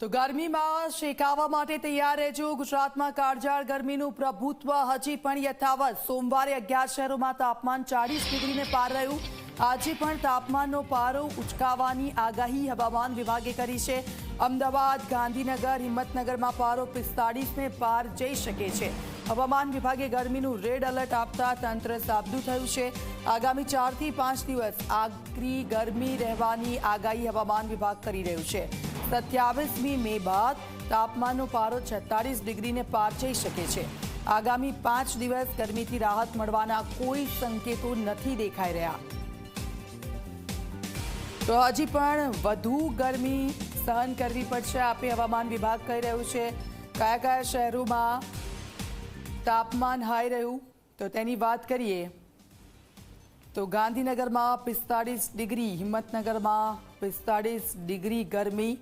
તો ગરમીમાં શેકાવા માટે તૈયાર રહેજો. ગુજરાતમાં કાળઝાળ ગરમીનું પ્રભુત્વ હજી પણ યથાવત. સોમવારે અગિયાર શહેરોમાં તાપમાન ચાલીસ ડિગ્રીને પાર રહ્યું. આજે પણ તાપમાનનો પારો ઉચકાવાની આગાહી હવામાન વિભાગે કરી છે. અમદાવાદ, ગાંધીનગર, હિંમતનગરમાં પારો પિસ્તાળીસને પાર જઈ શકે છે. હવામાન વિભાગે ગરમીનું રેડ એલર્ટ આપતા તંત્ર સાબદું થયું છે. આગામી ચારથી પાંચ દિવસ આકરી ગરમી રહેવાની આગાહી હવામાન વિભાગ કરી રહ્યું છે. સત્યાવીસમી મે બાદ તાપમાનનો પારો છેતાળીસ ડિગ્રીને પાર જઈ શકે છે. આગામી પાંચ દિવસ ગરમીથી રાહત મળવાના કોઈ સંકેતો નથી દેખાઈ રહ્યા. તો હજી પણ વધુ ગરમી સહન કરવી પડશે, આપે હવામાન વિભાગ કહી રહ્યું છે. કયા કયા શહેરોમાં તાપમાન હાઈ રહ્યું? તો તેની વાત કરીએ. તો ગાંધીનગરમાં પિસ્તાળીસ ડિગ્રી, હિંમતનગરમાં પિસ્તાળીસ ડિગ્રી ગરમી.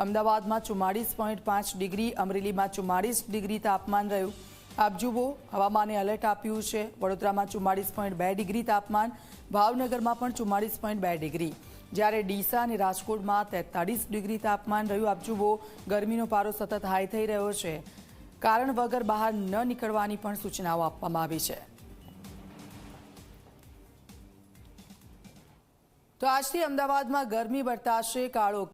અમદાવાદમાં ચુમ્માળીસ પોઈન્ટ પાંચ ડિગ્રી, અમરેલીમાં ચુમ્માળીસ ડિગ્રી તાપમાન રહ્યું. આપ જુઓ, હવામાને એલર્ટ આપ્યું છે. વડોદરામાં ચુમ્માળીસ પોઈન્ટ બે ડિગ્રી તાપમાન, ભાવનગરમાં પણ ચુમ્માળીસ પોઈન્ટ બે ડિગ્રી. જ્યારે ડીસા અને રાજકોટમાં તેતાળીસ ડિગ્રી તાપમાન રહ્યું. આપ જુઓ, ગરમીનો પારો સતત હાઈ થઈ રહ્યો છે. કારણ વગર બહાર ન નીકળવાની પણ સૂચનાઓ આપવામાં આવી છે. તો આજથી અમદાવાદમાં ગરમી વર્તાશે કાળો